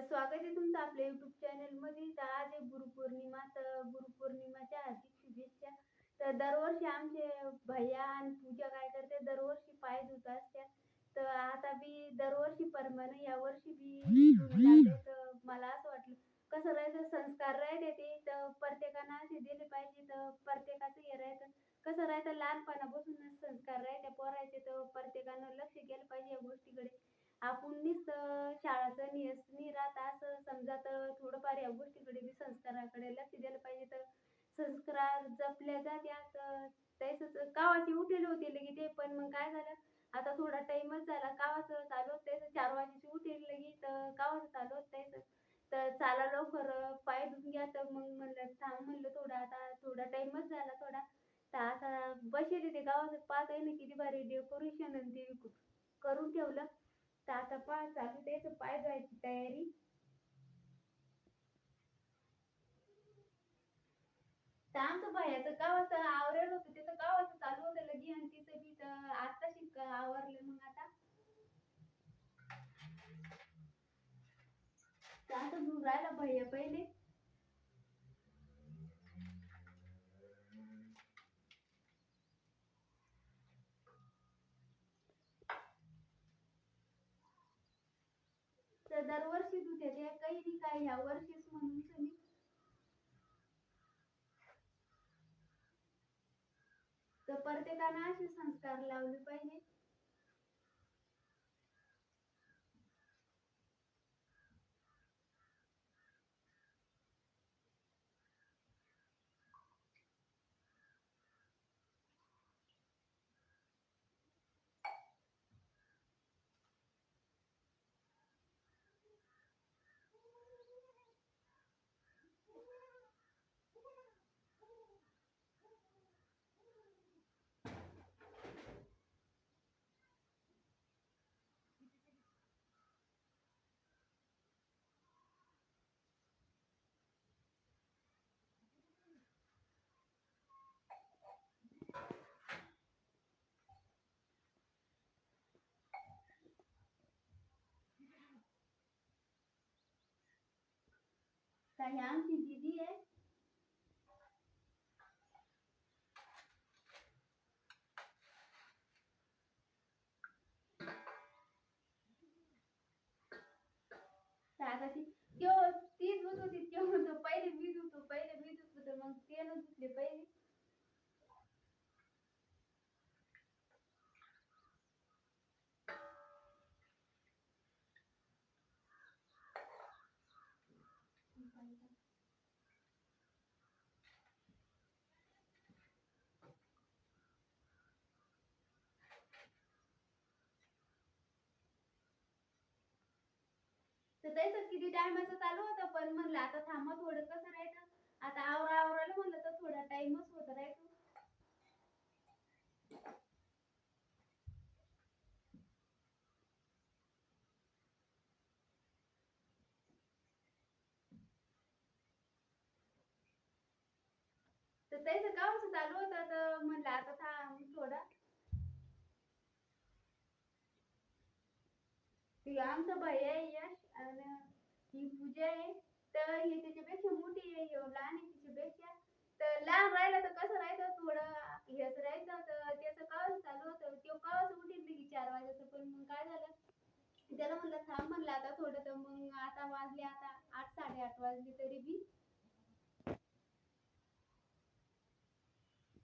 तर स्वागत आहे तुमचं आपल्या युट्यूब चॅनलमध्ये. तर आज आहे गुरुपौर्णिमा. तर गुरुपौर्णिमाच्या हार्दिक शुभेच्छा. तर दरवर्षी आमचे भैया आणि पूजा काय करते दरवर्षी पाय धुत असतात तर आता बी दरवर्षी प्रमाणे या वर्षी बी तर मला असं वाटलं कसं राहायचं? संस्कार राहते ते. तर प्रत्येकानं असे दिले पाहिजे. तर प्रत्येकाचं हे राहायचं कसं राहायचं लहानपणापासूनच संस्कार राहते पोरायचे तर प्रत्येकानं लक्ष केलं पाहिजे या गोष्टीकडे. आपण नुसतं शाळाचं नियस असं समजा तर थोडंफार या गोष्टीकडे बी संस्काराकडे लक्ष दिलं पाहिजे तर संस्कार जपल्या जात्यात तसंच कावाची उठेल होते लगी ते पण मग काय झालं? आता थोडा टाइमच झाला कावाचं चालू होत त्याचं चार वाजेची उठेल लगी तर कावाचं चालू होत त्याचं तर चाला लवकर पाय धुवून घ्या तर मग म्हणलं थांब म्हणलं थोडा आता थोडा टाइमच झाला थोडा. तर आता बसेल ते गावाचं पाहत आहे ना किती भारी डेकोरेशन आणि ते करून ठेवलं. तर आता पहा चालू त्याच पाय जायची तयारी. तर आमचं भैयाचं गावाचं आवरण होतं. त्याचं गावाचं चालू होतं लगी आणि तिचं बी तर शिक आवरलं मग आता. आता धुवून राहिला भैया पहिले. तर दरवर्षी तू ते काही नाही काय ह्या वर्षीच म्हणून तुम्ही तर प्रत्येकानं असे संस्कार लावले पाहिजे तर ह्या आमची दिदी आहे आता ती त्यो तीच धुत होती त्यो म्हणतो पहिले मी धुतो पहिले मी धुतो तर मग त्यानं धुतले पहिले. तर त्याचं किती टायमाचं चालू होतं? पण म्हणलं आता थांबा थोडं कसं राहायचं? आता आवरा आवराला म्हणलं तर थोडा टाइमच होत राहायचो. तर त्याचं गावचं चालू होतं तर म्हणलं आता थांब थोडा. ती आमचा भैया आहे ही आहे तर ही त्याच्यापेक्षा मोठी आहे ह्यो लहान आहे तिच्यापेक्षा. तर लहान राहिलं तर कसं राहायचं थोडं? हेच राहायचं तर त्याचं कावच चालू होतं. तो कावच उठील की चार वाजायचं पण मग काय झालं? त्याला म्हणलं थांब म्हणलं आता थोडं तर. मग आता वाजले आता आठ साडेआठ वाजले तरी बी.